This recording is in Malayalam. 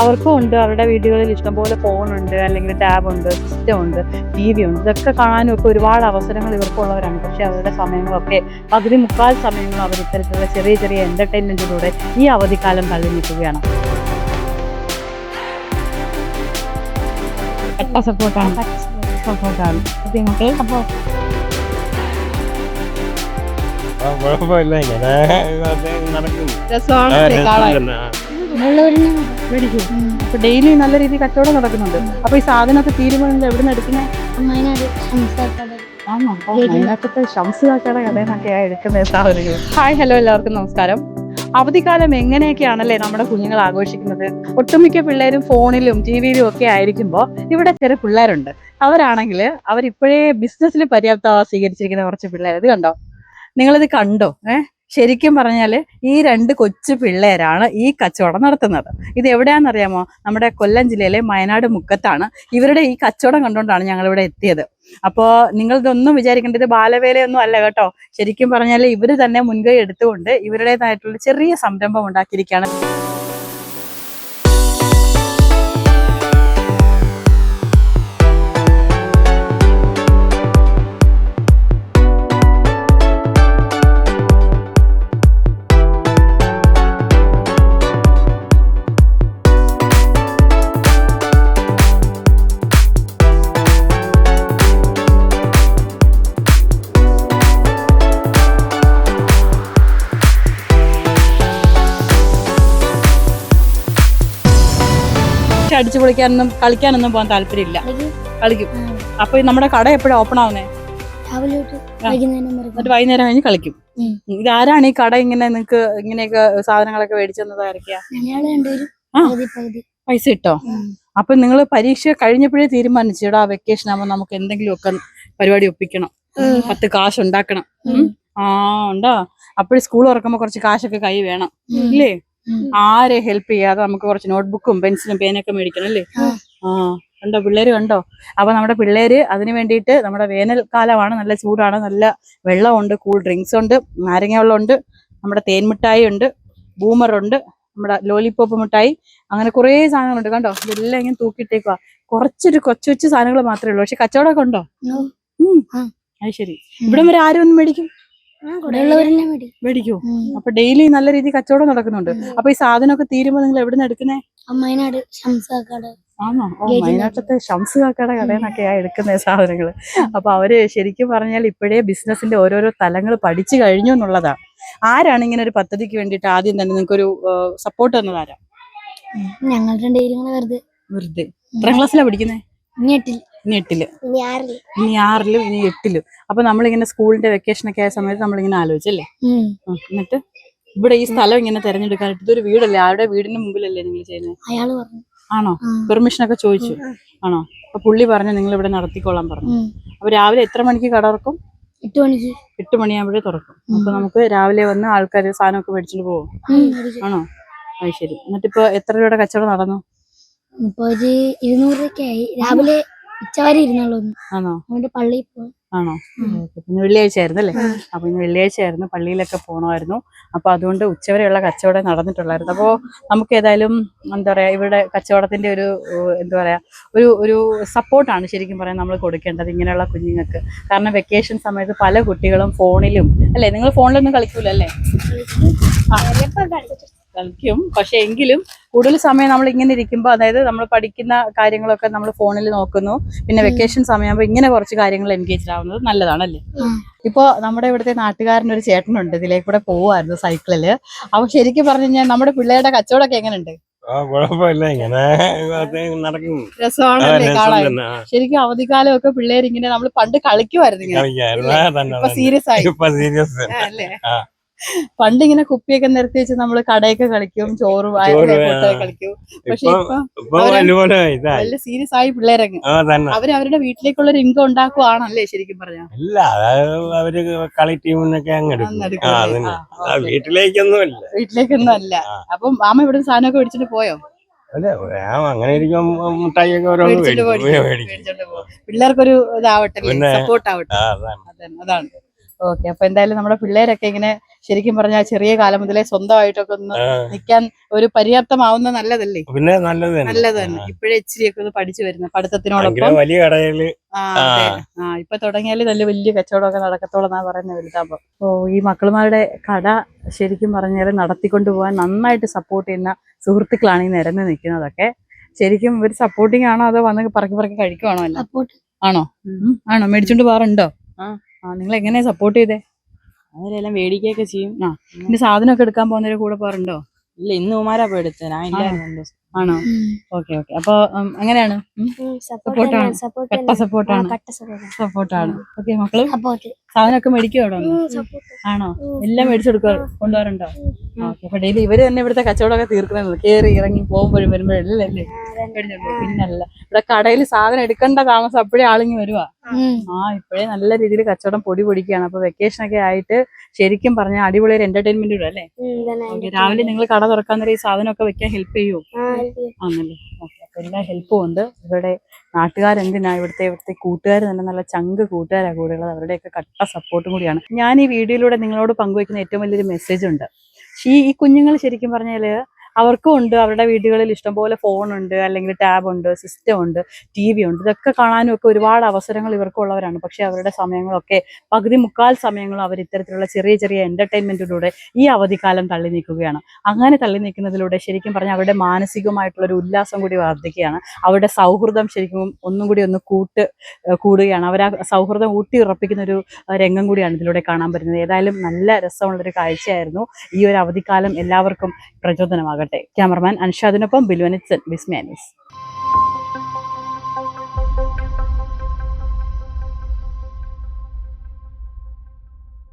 അവർക്കും ഉണ്ട് അവരുടെ വീടുകളിൽ ഇഷ്ടംപോലെ ഫോണുണ്ട് അല്ലെങ്കിൽ ടാബ് ഉണ്ട് സിസ്റ്റം ഉണ്ട് ടി വി ഉണ്ട്. ഇതൊക്കെ കാണാനും ഒക്കെ ഒരുപാട് അവസരങ്ങൾ ഇവർക്കുള്ളവരാണ്. പക്ഷേ അവരുടെ സമയങ്ങളൊക്കെ പകുതി മുക്കാൽ സമയങ്ങളും അവർ ഇത്തരത്തിലുള്ള ചെറിയ ചെറിയ എന്റർടൈൻമെന്റിലൂടെ ഈ അവധിക്കാലം തള്ളി നിൽക്കുകയാണ് സപ്പോർട്ടാണ് സപ്പോർട്ടാണ് കുഴപ്പമില്ല ഇങ്ങനെ. നടക്കുന്നു മേടിക്കും. അപ്പൊ ഡെയിലി നല്ല രീതിയിൽ കച്ചവടം നടക്കുന്നുണ്ട്. അപ്പൊ ഈ സാധനമൊക്കെ നിങ്ങൾ എവിടെ നിന്ന് എടുക്കുന്നത് ആണോ? അതിനകത്തെ എടുക്കുന്ന സാധനങ്ങൾ ഹായ് ഹലോ എല്ലാവർക്കും നമസ്കാരം. അവധിക്കാലം എങ്ങനെയൊക്കെയാണല്ലേ നമ്മുടെ കുഞ്ഞുങ്ങൾ ആഘോഷിക്കുന്നത്? ഒട്ടുമിക്ക പിള്ളേരും ഫോണിലും ടി വിയിലും ഒക്കെ ആയിരിക്കുമ്പോൾ ഇവിടെ ചെറിയ പിള്ളേരുണ്ട്. അവരാണെങ്കിൽ അവരിപ്പോഴേ ബിസിനസ്സിൽ പര്യാപ്തത സ്വീകരിച്ചിരിക്കുന്ന കുറച്ച് പിള്ളേർ ഇത് കണ്ടോ? നിങ്ങളിത് കണ്ടോ? ഏഹ് ശരിക്കും പറഞ്ഞാൽ ഈ രണ്ട് കൊച്ചു പിള്ളേരാണ് ഈ കച്ചവടം നടത്തുന്നത്. ഇത് എവിടെയാണെന്നറിയാമോ? നമ്മുടെ കൊല്ലം ജില്ലയിലെ വയനാട് മുക്കത്താണ്. ഇവരുടെ ഈ കച്ചവടം കണ്ടുകൊണ്ടാണ് ഞങ്ങൾ ഇവിടെ എത്തിയത്. അപ്പോൾ നിങ്ങൾ ഇതൊന്നും ഇത് ബാലവേലയൊന്നും അല്ല കേട്ടോ. ശരിക്കും പറഞ്ഞാൽ ഇവർ തന്നെ മുൻകൈ എടുത്തുകൊണ്ട് ഇവരുടേതായിട്ടുള്ള ചെറിയ സംരംഭം ഉണ്ടാക്കിയിരിക്കുകയാണ്. അടിച്ചു പൊളിക്കാനൊന്നും കളിക്കാനൊന്നും പോകാൻ താല്പര്യമില്ല. കളിക്കും. അപ്പൊ നമ്മുടെ കട എപ്പോഴും ഓപ്പൺ ആവുന്നേ? എന്നിട്ട് വൈകുന്നേരം കഴിഞ്ഞ് കളിക്കും. ഇതാരാണ് ഈ കട ഇങ്ങനെ നിങ്ങക്ക് ഇങ്ങനെയൊക്കെ സാധനങ്ങളൊക്കെ ആരൊക്കെയാ. പകുതി പകുതി. പൈസ ഇട്ടോ? അപ്പൊ നിങ്ങൾ പരീക്ഷ കഴിഞ്ഞപ്പോഴേ തീരുമാനിച്ചു? ആ വെക്കേഷൻ ആവുമ്പോൾ നമുക്ക് എന്തെങ്കിലും ഒക്കെ പരിപാടി ഒപ്പിക്കണം. പത്ത് കാശ് ഉണ്ടാക്കണം. ആ ഉണ്ടോ? അപ്പോഴും സ്കൂൾ തുറക്കുമ്പോ കുറച്ച് കാശൊക്കെ കൈ വേണം. ഇല്ലേ. ആരെ ഹെൽപ്പ് ചെയ്യാതെ നമുക്ക് കുറച്ച് നോട്ട്ബുക്കും പെൻസിലും പേനൊക്കെ മേടിക്കണം അല്ലേ? ആ. ഉണ്ടോ കണ്ടോ? പിള്ളേര് കണ്ടോ? അപ്പൊ നമ്മുടെ പിള്ളേര് അതിന് വേണ്ടിയിട്ട് നമ്മുടെ വേനൽക്കാലമാണ് നല്ല ചൂടാണ് നല്ല വെള്ളമുണ്ട് കൂൾ ഡ്രിങ്ക്സ് ഉണ്ട് നാരങ്ങ വെള്ളമുണ്ട് നമ്മുടെ തേൻമിഠായി ഉണ്ട് ബൂമറുണ്ട് നമ്മുടെ ലോലിപോപ്പ് മിഠായി അങ്ങനെ കുറേ സാധനങ്ങളുണ്ട്. കണ്ടോ? ഇതെല്ലാം ഇങ്ങനെ തൂക്കിയിട്ടേക്കുക കുറച്ചൊരു കൊച്ചു കൊച്ചു സാധനങ്ങൾ മാത്രമേ ഉള്ളൂ. പക്ഷെ കച്ചവടമൊക്കെ ഉണ്ടോ. അത് ശരി. ഇവിടം വരെ ആരും ഒന്നും മേടിക്കും? മേടിക്കൂ. അപ്പൊ ഡെയിലി നല്ല രീതിയിൽ കച്ചവടം നടക്കുന്നുണ്ട്. അപ്പൊ ഈ സാധനമൊക്കെ തീരുമ്പോ നിങ്ങൾ എവിടെ നിന്ന് എടുക്കുന്നേ? വയനാട് ശംസാക്കാട് ആണോ ഓ മൈനാട്ടത്തെ വയനാട്ടത്തെ ഷംസ് കാക്കയുടെ കടയെന്നൊക്കെയാ എടുക്കുന്ന സാധനങ്ങൾ അപ്പൊ അവർ ശരിക്കും പറഞ്ഞാൽ ഇപ്പോഴേ ബിസിനസിന്റെ ഓരോരോ തലങ്ങൾ പഠിച്ചു കഴിഞ്ഞു എന്നുള്ളതാ. ആരാണ് ഇങ്ങനെ ഒരു പദ്ധതിക്ക് വേണ്ടിട്ട് ആദ്യം തന്നെ നിങ്ങൾക്ക് ഒരു സപ്പോർട്ട് തന്നതാരാ ഞങ്ങൾ രണ്ടുപേരും കൂടെ വെറുതെ. വെറുതെ. എത്ര ക്ലാസ്സിലാ പഠിക്കുന്നത് ഇനി എട്ടിൽ ഇനി ആറിലും ഇനി എട്ടിലും. അപ്പൊ നമ്മളിങ്ങനെ സ്കൂളിന്റെ വെക്കേഷൻ ഒക്കെ ആയ സമയത്ത് നമ്മളിങ്ങനെ ആലോചിച്ചല്ലേ. എന്നിട്ട് ഇവിടെ ഈ സ്ഥലം ഇങ്ങനെ തെരഞ്ഞെടുക്കാൻ ഇതൊരു വീടല്ലേ? ആരുടെ വീടിന്റെ മുമ്പിലല്ലേ നിങ്ങൾ ചെയ്യുന്നത്? അയാൾ പറഞ്ഞു. ആണോ? പെർമിഷൻ ഒക്കെ ചോദിച്ചു. ആണോ? അപ്പൊ പുള്ളി പറഞ്ഞു നിങ്ങൾ ഇവിടെ നടത്തിക്കോളാൻ പറഞ്ഞു. അപ്പൊ രാവിലെ എത്ര മണിക്ക് കട തുറക്കും? എട്ട് മണിക്ക്. എട്ട് മണിയാകുമ്പോഴേ തുറക്കും. അപ്പൊ നമുക്ക് രാവിലെ വന്ന് ആൾക്കാർ സാധനമൊക്കെ മേടിച്ചിട്ട് പോകും ആണോ? അത് ശരി. എന്നിട്ടിപ്പോ ഇപ്പൊ എത്ര രൂപയുടെ കച്ചവടം നടന്നു? ഒരു ഇരുന്നൂറ് രൂപയ്ക്കായി രാവിലെ ഉച്ചവരെ ഇരുന്നുള്ളൂ ആണോ? അതുകൊണ്ട് പള്ളിയിൽ പോകും ആണോ? പിന്നെ വെള്ളിയാഴ്ച ആയിരുന്നു അല്ലേ അപ്പൊ ഇന്ന് വെള്ളിയാഴ്ച ആയിരുന്നു പള്ളിയിലൊക്കെ പോകണമായിരുന്നു അപ്പൊ അതുകൊണ്ട് ഉച്ചവരെയുള്ള കച്ചവടം നടന്നിട്ടുള്ളായിരുന്നു. അപ്പോൾ നമുക്ക് ഏതായാലും എന്താ പറയാ ഇവിടെ കച്ചവടത്തിന്റെ ഒരു എന്താ പറയാ ഒരു ഒരു സപ്പോർട്ടാണ് ശരിക്കും പറയാൻ നമ്മൾ കൊടുക്കേണ്ടത് ഇങ്ങനെയുള്ള കുഞ്ഞുങ്ങൾക്ക്. കാരണം വെക്കേഷൻ സമയത്ത് പല കുട്ടികളും ഫോണിലും അല്ലേ? നിങ്ങൾ ഫോണിലൊന്നും കളിക്കൂലല്ലേ? കളിക്കും. പക്ഷെ എങ്കിലും കൂടുതൽ സമയം നമ്മൾ ഇങ്ങനെ ഇരിക്കുമ്പോൾ അതായത് നമ്മൾ പഠിക്കുന്ന കാര്യങ്ങളൊക്കെ നമ്മൾ ഫോണിൽ നോക്കുന്നു. പിന്നെ വെക്കേഷൻ സമയമാകുമ്പോൾ ഇങ്ങനെ കുറച്ച് കാര്യങ്ങൾ എൻഗേജ് ആവുന്നത് നല്ലതാണല്ലേ? ഇപ്പോൾ ഇപ്പൊ നമ്മുടെ ഇവിടുത്തെ നാട്ടുകാരൻ ഒരു ചേട്ടനുണ്ട്. ഇതിലേക്ക് കൂടെ പോവായിരുന്നു സൈക്കിളിൽ അപ്പൊ ശരിക്കും പറഞ്ഞു കഴിഞ്ഞാൽ നമ്മുടെ പിള്ളേരുടെ കച്ചവടമൊക്കെ എങ്ങനെയുണ്ട്. ശരിക്കും അവധിക്കാലം ഒക്കെ പിള്ളേർ ഇങ്ങനെ. നമ്മൾ പണ്ട് കളിക്കുമായിരുന്നു സീരിയസ് ആയി. പണ്ട് ഇങ്ങനെ കുപ്പിയൊക്കെ നിരത്തി വെച്ച് നമ്മൾ കടയൊക്കെ കളിക്കും ചോറ്. കളിക്കും. പക്ഷെ ഇപ്പൊ നല്ല സീരിയസ് ആയി പിള്ളേരങ്ങ്. അവർ അവരുടെ വീട്ടിലേക്കുള്ള ഒരു ഇൻകം ഉണ്ടാക്കുവാണല്ലേ ശരിക്കും പറഞ്ഞാ? അല്ല അവർ കളി ടീമിനൊക്കെ ഓക്കേ. വീട്ടിലേക്കൊന്നും അല്ല. അപ്പം മാമ ഇവിടെ സാധനമൊക്കെ മേടിച്ചിട്ട് പോയോ? അങ്ങനെ ഇരിക്കും പോയി. മേടിക്കും. മേടിച്ചിട്ട് പിള്ളേർക്കൊരു ഇതാവട്ടെ സപ്പോർട്ട് ആവട്ടെ. അതാണ്. ഓക്കെ അപ്പൊ എന്തായാലും നമ്മുടെ പിള്ളേരൊക്കെ ഇങ്ങനെ ശരിക്കും പറഞ്ഞാൽ ചെറിയ കാലം മുതലേ സ്വന്തമായിട്ടൊക്കെ ഒന്ന് നിൽക്കാൻ ഒരു പര്യാപ്തമാവുന്ന നല്ലതല്ലേ? പിന്നെ നല്ലത് തന്നെ. നല്ലത് തന്നെ ഇപ്പോഴേ ഇച്ചിരിയൊക്കെ ഒന്ന് പഠിച്ചു വരുന്നത് ഭയങ്കര പഠിത്തത്തിനോടൊപ്പം വലിയ കടയിൽ. ആ ഇപ്പൊ തുടങ്ങിയാൽ നല്ല വലിയ കച്ചവടമൊക്കെ നടക്കത്തോളെന്നാ പറയുന്നത് വലുതാകുമ്പോ ഓ ഈ മക്കളുമാരുടെ കട ശരിക്കും പറഞ്ഞാൽ നടത്തിക്കൊണ്ടു പോകാൻ നന്നായിട്ട് സപ്പോർട്ട് ചെയ്യുന്ന സുഹൃത്തുക്കളാണ് ഈ നിരന്ന് നിൽക്കുന്നതൊക്കെ. ശരിക്കും ഒരു സപ്പോർട്ടിങ് ആണോ അതോ വന്ന് പറക്കി പറക്കി കഴിക്കുവാണോ അല്ല സപ്പോർട്ട് ആണോ? ആണോ? മേടിച്ചോണ്ട് പോകാറുണ്ടോ നിങ്ങൾ എങ്ങനെ സപ്പോർട്ട് ചെയ്തേ? അവരെല്ലാം മേടിക്കുകയൊക്കെ ചെയ്യും. ആ പിന്നെ സാധനമൊക്കെ എടുക്കാൻ പോകുന്നവര് കൂടെ പോകാറുണ്ടോ? ഇല്ല ഇന്ന് ഉമാരാ പോയി എടുത്തത്. ഞാൻ ഇല്ലായിരുന്നു ആണോ? Okay okay. അപ്പൊ എങ്ങനെയാണ്. കട്ട സപ്പോർട്ടാണ് കട്ട സപ്പോർട്ട് സപ്പോർട്ടാണ് ഓക്കെ മക്കൾ? സപ്പോർട്ട് സാധനമൊക്കെ മേടിക്കോ ആണോ? എല്ലാം മേടിച്ചെടുക്കുക കൊണ്ടുപോകാറുണ്ടോ? ഓക്കെ അപ്പൊ ഡെയിലി ഇവർ തന്നെ ഇവിടുത്തെ കച്ചവടമൊക്കെ തീർക്കുന്നത് കേറി ഇറങ്ങി പോകുമ്പോഴും വരുമ്പോഴും അല്ലേ? മേടിച്ചോണ്ട് പോകും. പിന്നല്ല. ഇവിടെ കടയിൽ സാധനം എടുക്കേണ്ട താമസം അപ്പോഴേ ആളിങ്ങി വരുവാ. ആ ഇപ്പോഴേ നല്ല രീതിയിൽ കച്ചവടം പൊടി പൊടിക്കുകയാണ്. അപ്പൊ വെക്കേഷൻ ഒക്കെ ആയിട്ട് ശരിക്കും പറഞ്ഞാൽ അടിപൊളി ഒരു എന്റർടൈൻമെന്റ് ഇടും അല്ലേ രാവിലെ നിങ്ങൾ കട തുറക്കാൻ നേരം ഈ സാധനമൊക്കെ വെക്കാൻ ഹെൽപ്പ് ചെയ്യുമോ ആണല്ലേ? ഓക്കെ അപ്പൊ എല്ലാ ഹെൽപ്പും ഉണ്ട്. ഇവിടെ നാട്ടുകാരെന്തിനാ? ഇവിടുത്തെ ഇവിടുത്തെ കൂട്ടുകാർ തന്നെ നല്ല ചങ്ക് കൂട്ടുകാരാണ് കൂടെയുള്ളത് അവരുടെയൊക്കെ കട്ട സപ്പോർട്ടും കൂടിയാണ്. ഞാൻ ഈ വീഡിയോയിലൂടെ നിങ്ങളോട് പങ്കുവയ്ക്കുന്ന ഏറ്റവും വലിയൊരു മെസ്സേജ് ഉണ്ട്. ഈ ഈ കുഞ്ഞുങ്ങൾ ശരിക്കും പറഞ്ഞാൽ അവർക്കും ഉണ്ട് അവരുടെ വീടുകളിൽ ഇഷ്ടംപോലെ ഫോണുണ്ട് അല്ലെങ്കിൽ ടാബ് ഉണ്ട് സിസ്റ്റം ഉണ്ട് ടി വി ഉണ്ട്. ഇതൊക്കെ കാണാനും ഒക്കെ ഒരുപാട് അവസരങ്ങൾ ഇവർക്കുള്ളവരാണ്. പക്ഷെ അവരുടെ സമയങ്ങളൊക്കെ പകുതി മുക്കാൽ സമയങ്ങളും അവർ ഇത്തരത്തിലുള്ള ചെറിയ ചെറിയ എന്റർടൈൻമെന്റിലൂടെ ഈ അവധിക്കാലം തള്ളി നീക്കുകയാണ്. അങ്ങനെ തള്ളി നീക്കുന്നതിലൂടെ ശരിക്കും പറഞ്ഞാൽ അവരുടെ മാനസികമായിട്ടുള്ള ഒരു ഉല്ലാസം കൂടി വർദ്ധിക്കുകയാണ്. അവരുടെ സൗഹൃദം ശരിക്കും ഒന്നും കൂടി ഒന്ന് കൂട്ട് കൂടുകയാണ്. അവർ ആ സൗഹൃദം ഊട്ടി ഉറപ്പിക്കുന്ന ഒരു രംഗം കൂടിയാണ് ഇതിലൂടെ കാണാൻ പറ്റുന്നത്. ഏതായാലും നല്ല രസമുള്ളൊരു കാഴ്ചയായിരുന്നു ഈ ഒരു അവധിക്കാലം. എല്ലാവർക്കും പ്രചോദനമാകട്ടെ ക്യാമറമാൻ അൻഷാദിനൊപ്പം ബിൽവനിത്സൻ വിസ്മാനിസ്